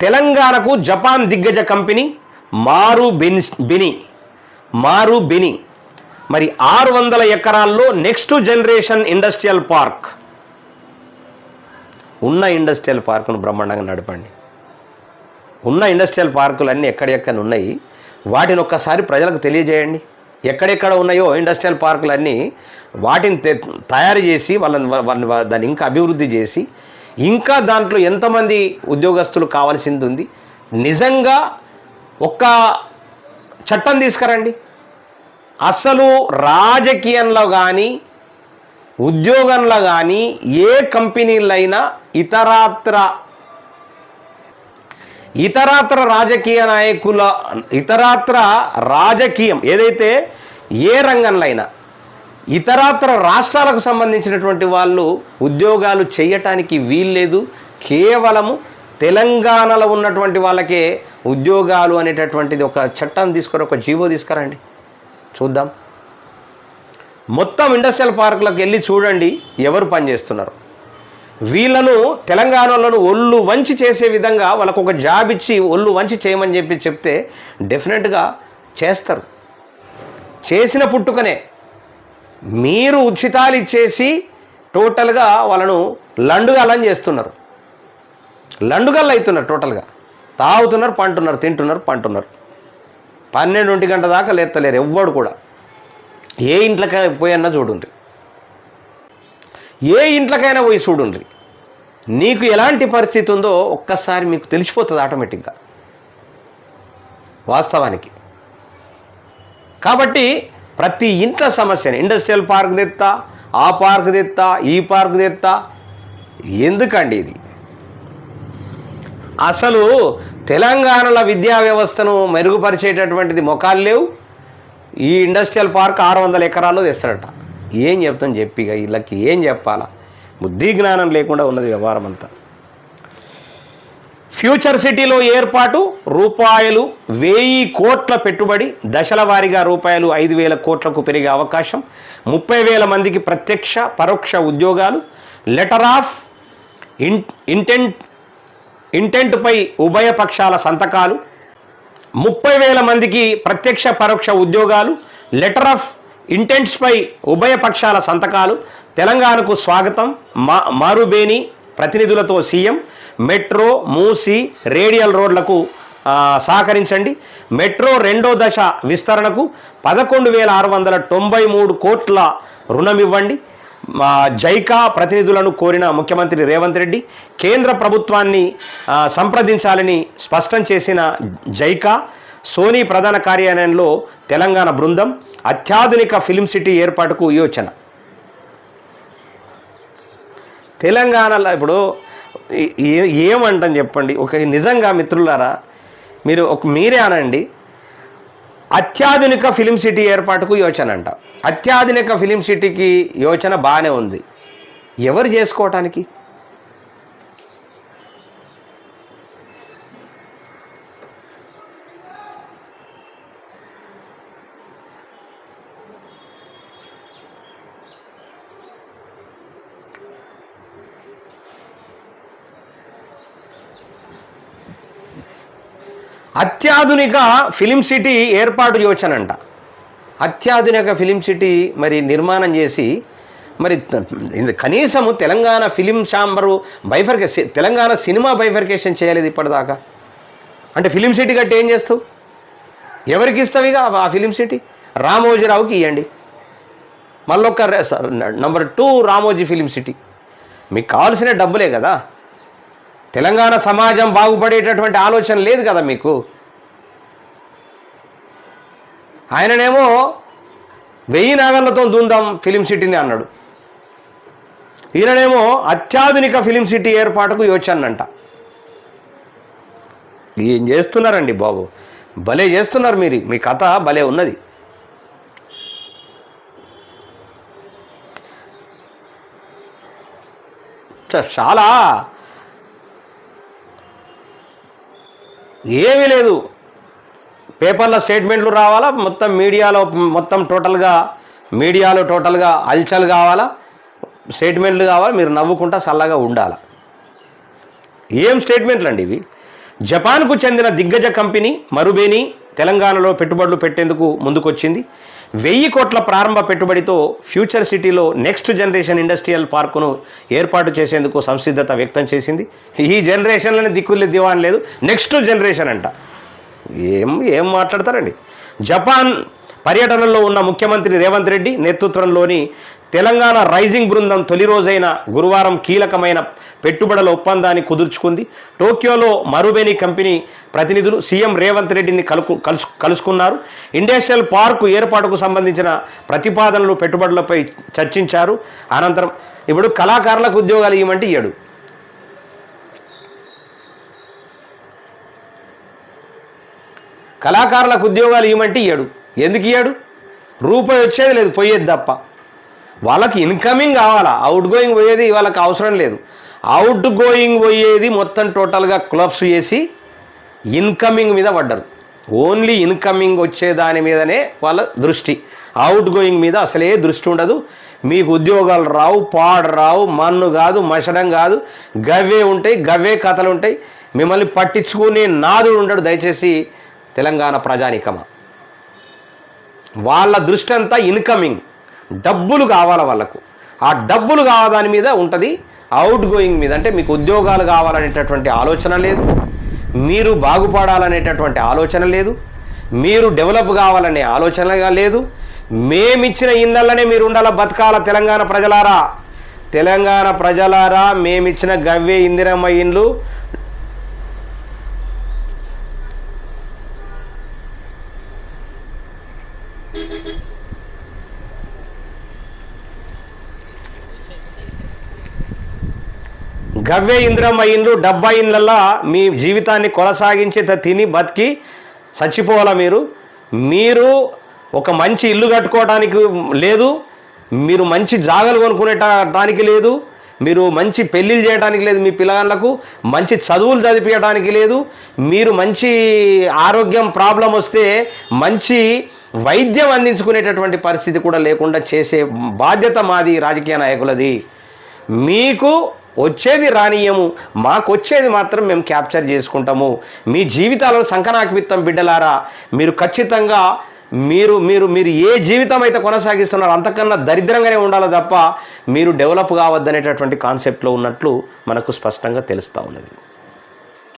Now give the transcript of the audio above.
తెలంగాణకు జపాన్ దిగ్గజ కంపెనీ మారు బెన్ బెని మారు బెని. మరి ఆరు వందల ఎకరాల్లో నెక్స్ట్ జనరేషన్ ఇండస్ట్రియల్ పార్క్. ఉన్న ఇండస్ట్రియల్ పార్కును బ్రహ్మాండంగా నడపండి. ఉన్న ఇండస్ట్రియల్ పార్కులన్నీ ఎక్కడెక్కడ ఉన్నాయి? వాటిని ఒక్కసారి ప్రజలకు తెలియజేయండి. ఎక్కడెక్కడ ఉన్నాయో ఇండస్ట్రియల్ పార్కులన్నీ వాటిని తయారు చేసి వాళ్ళని దాన్ని ఇంకా అభివృద్ధి చేసి ఇంకా దాంట్లో ఎంతమంది ఉద్యోగస్తులు కావాల్సింది ఉంది నిజంగా ఒక్క చట్టం తీసుకురండి. అసలు రాజకీయంలో కానీ ఉద్యోగంలో కానీ ఏ కంపెనీలైనా ఇతరాత్ర ఇతరాత్ర రాజకీయ నాయకుల ఇతరాత్ర రాజకీయం ఏదైతే ఏ రంగంలో అయినా ఇతరాతర రాష్ట్రాలకు సంబంధించినటువంటి వాళ్ళు ఉద్యోగాలు చేయటానికి వీల్లేదు. కేవలము తెలంగాణలో ఉన్నటువంటి వాళ్ళకే ఉద్యోగాలు అనేటటువంటిది ఒక చట్టం తీసుకొని ఒక జీవో తీసుకురండి. చూద్దాం. మొత్తం ఇండస్ట్రియల్ పార్కులకు వెళ్ళి చూడండి ఎవరు పనిచేస్తున్నారు వీళ్ళను తెలంగాణలోను ఒళ్ళు వంచి చేసే విధంగా వాళ్ళకు ఒక జాబ్ ఇచ్చి ఒళ్ళు వంచి చేయమని చెప్పి చెప్తే డెఫినెట్గా చేస్తారు. చేసిన పుట్టుకనే మీరు ఉచితాలు ఇచ్చేసి టోటల్గా వాళ్ళను లండుగాలని చేస్తున్నారు. లండుగల్లు అవుతున్నారు టోటల్గా. తాగుతున్నారు పంటున్నారు తింటున్నారు పంటున్నారు పన్నెండుంటి గంట దాకా లేత్తలేరు ఎవ్వడు కూడా. ఏ ఇంట్లోకైనా పోయన్నా చూడుండ్రి. ఏ ఇంట్లోకైనా పోయి చూడుండ్రి. నీకు ఎలాంటి పరిస్థితి ఉందో ఒక్కసారి మీకు తెలిసిపోతుంది ఆటోమేటిక్గా. వాస్తవానికి. కాబట్టి ప్రతి ఇంట్లో సమస్యని. ఇండస్ట్రియల్ పార్క్ తెత్తా ఆ పార్క్ తెత్తా ఈ పార్క్ తెత్తా. ఎందుకండి ఇది? అసలు తెలంగాణలో విద్యా వ్యవస్థను మెరుగుపరిచేటటువంటిది మొఖాలు లేవు. ఈ ఇండస్ట్రియల్ పార్క్ ఆరు వందల ఎకరాల్లో తెస్తారట. ఏం చెప్తాం చెప్పిగా వీళ్ళకి ఏం చెప్పాలా? బుద్ధి జ్ఞానం లేకుండా ఉన్నది వ్యవహారం అంతా. ఫ్యూచర్ సిటీలో ఏర్పాటు రూపాయలు వెయ్యి కోట్ల పెట్టుబడి దశల వారీగా రూపాయలు ఐదు వేల కోట్లకు పెరిగే అవకాశం ముప్పై వేల మందికి ప్రత్యక్ష పరోక్ష ఉద్యోగాలు లెటర్ ఆఫ్ ఇన్ ఇంటెంట్ ఇంటెంట్పై ఉభయ పక్షాల సంతకాలు ముప్పై వేల మందికి ప్రత్యక్ష పరోక్ష ఉద్యోగాలు లెటర్ ఆఫ్ ఇంటెంట్స్పై ఉభయ పక్షాల సంతకాలు తెలంగాణకు స్వాగతం మా మారుబేని ప్రతినిధులతో సీఎం మెట్రో మూసి రేడియల్ రోడ్లకు సహకరించండి. మెట్రో రెండో దశ విస్తరణకు పదకొండు వేల ఆరు వందల తొంభై మూడు కోట్ల రుణం ఇవ్వండి జైకా ప్రతినిధులను కోరిన ముఖ్యమంత్రి రేవంత్ రెడ్డి కేంద్ర ప్రభుత్వాన్ని సంప్రదించాలని స్పష్టం చేసిన జైకా సోనీ ప్రధాన కార్యాలయంలో తెలంగాణ బృందం అత్యాధునిక ఫిలిం సిటీ ఏర్పాటుకు యోచన. తెలంగాణలో ఇప్పుడు ఏ- ఏమంటాం చెప్పండి? ఒక నిజంగా మిత్రులారా మీరు ఒక మీరే అనండి అత్యాధునిక ఫిలిం సిటీ ఏర్పాటుకు యోచన అంట. అత్యాధునిక ఫిలిం సిటీకి యోచన బాగానే ఉంది. ఎవరు చేసుకోవటానికి? అత్యాధునిక ఫిలిం సిటీ ఏర్పాటు యోచన అత్యాధునిక ఫిలిం సిటీ మరి నిర్మాణం చేసి మరి కనీసము తెలంగాణ ఫిలిం ఛాంబరు బైఫర్కే తెలంగాణ సినిమా బైఫర్కేషన్ చేయలేదు ఇప్పటిదాకా. అంటే ఫిలిం సిటీ కట్టి ఏం చేస్తావు? ఎవరికి ఇస్తావు ఇక ఆ ఫిలిం సిటీ? రామోజీరావుకి ఇవ్వండి మళ్ళొక్క number two Ramoji film city. మీకు కావాల్సిన డబ్బులే కదా. తెలంగాణ సమాజం బాగుపడేటటువంటి ఆలోచన లేదు కదా మీకు? ఆయననేమో వెయ్యి నాగళ్ళతో దూందాం ఫిలిం సిటీని అన్నాడు. ఈయననేమో అత్యాధునిక ఫిలిం సిటీ ఏర్పాటుకు యోచనంట ఏం చేస్తున్నారండి బాబు. భలే చేస్తున్నారు మీరు. మీ కథ భలే ఉన్నది. చ- చాలా ఏమీ లేదు. పేపర్లో స్టేట్మెంట్లు రావాలా మొత్తం మీడియాలో మొత్తం టోటల్గా మీడియాలో టోటల్గా అల్చల్ కావాలా స్టేట్మెంట్లు కావాలి మీరు నవ్వుకుంటా చల్లగా ఉండాలా. ఏం స్టేట్మెంట్లు అండి ఇవి? జపాన్కు చెందిన దిగ్గజ కంపెనీ మరుబేని తెలంగాణలో పెట్టుబడులు పెట్టేందుకు ముందుకొచ్చింది. వెయ్యి కోట్ల ప్రారంభ పెట్టుబడితో ఫ్యూచర్ సిటీలో నెక్స్ట్ జనరేషన్ ఇండస్ట్రియల్ పార్కును ఏర్పాటు చేసేందుకు సంసిద్ధత వ్యక్తం చేసింది. ఈ జనరేషన్లోనే దిక్కులే దివాన్ లేదు నెక్స్ట్ జనరేషన్ అంట. ఏం ఏం మాట్లాడతారండి? జపాన్ పర్యటనలో ఉన్న ముఖ్యమంత్రి రేవంత్ రెడ్డి నేతృత్వంలోని తెలంగాణ రైజింగ్ బృందం తొలి రోజైన గురువారం కీలకమైన పెట్టుబడుల ఒప్పందాన్ని కుదుర్చుకుంది. టోక్యోలో మరుబేని కంపెనీ ప్రతినిధులు సీఎం రేవంత్ రెడ్డిని కలుకు కలుసు కలుసుకున్నారు. ఇండస్ట్రియల్ పార్కు ఏర్పాటుకు సంబంధించిన ప్రతిపాదనలు పెట్టుబడులపై చర్చించారు. అనంతరం ఇప్పుడు కళాకారులకు ఉద్యోగాలు ఇవ్వమంటే ఇయ్యడు కళాకారులకు ఉద్యోగాలు ఇవ్వమంటే ఇయ్యాడు. ఎందుకు ఇయ్యాడు? రూపాయి వచ్చేది లేదు పోయేది తప్ప. వాళ్ళకి ఇన్కమింగ్ కావాలా? అవుట్ గోయింగ్ పోయేది వాళ్ళకి అవసరం లేదు. అవుట్ గోయింగ్ పోయేది మొత్తం టోటల్గా క్లబ్స్ చేసి ఇన్కమింగ్ మీద పడ్డరు. ఓన్లీ ఇన్కమింగ్ వచ్చే దాని మీదనే వాళ్ళ దృష్టి. అవుట్ గోయింగ్ మీద అసలే దృష్టి ఉండదు. మీకు ఉద్యోగాలు రావు పాడు రావు మన్ను కాదు మషడం కాదు. గవ్వే ఉంటాయి గవ్వే కథలు ఉంటాయి. మిమ్మల్ని పట్టించుకునే నాదుడు ఉండడు. దయచేసి తెలంగాణ ప్రజానికమ. వాళ్ళ దృష్టి అంతా ఇన్కమింగ్. డబ్బులు కావాలి వాళ్ళకు. ఆ డబ్బులు కావాలని మీద ఉంటుంది అవుట్ గోయింగ్ మీద. అంటే మీకు ఉద్యోగాలు కావాలనేటటువంటి ఆలోచన లేదు. మీరు బాగుపడాలనేటటువంటి ఆలోచన లేదు. మీరు డెవలప్ కావాలనే ఆలోచనగా లేదు. మేమిచ్చిన ఇళ్ళనే మీరు ఉండాల బతకాల తెలంగాణ ప్రజలారా? తెలంగాణ ప్రజలారా మేమిచ్చిన గవ్వే ఇందిరమ్మ ఇండ్లు గవ్వే ఇంద్రమ్మ ఇండ్లు డబ్బా ఇండ్లల్లా మీ జీవితాన్ని కొనసాగించి త- తిని బతికి చచ్చిపోవాలా మీరు? మీరు ఒక మంచి ఇల్లు కట్టుకోవడానికి లేదు మీరు మంచి జాగలు కొనుక్కునేటానికి లేదు మీరు మంచి పెళ్ళిళ్ళు చేయడానికి లేదు మీ పిల్లగాళ్ళకు మంచి చదువులు చదివించడానికి లేదు మీరు మంచి ఆరోగ్యం ప్రాబ్లం వస్తే మంచి వైద్యం అందించుకునేటటువంటి పరిస్థితి కూడా లేకుండా చేసే బాధ్యత మాది రాజకీయ నాయకులది. మీకు వచ్చేది రానియము. మాకొచ్చేది మాత్రం మేము క్యాప్చర్ చేసుకుంటాము. మీ జీవితాలను సంకనాకిపిత్తం బిడ్డలారా మీరు ఖచ్చితంగా మీరు మీరు మీరు ఏ జీవితం అయితే కొనసాగిస్తున్నారో అంతకన్నా దరిద్రంగానే ఉండాలి తప్ప మీరు డెవలప్ కావద్దనేటటువంటి కాన్సెప్ట్లో ఉన్నట్లు మనకు స్పష్టంగా తెలుస్తూ ఉన్నది.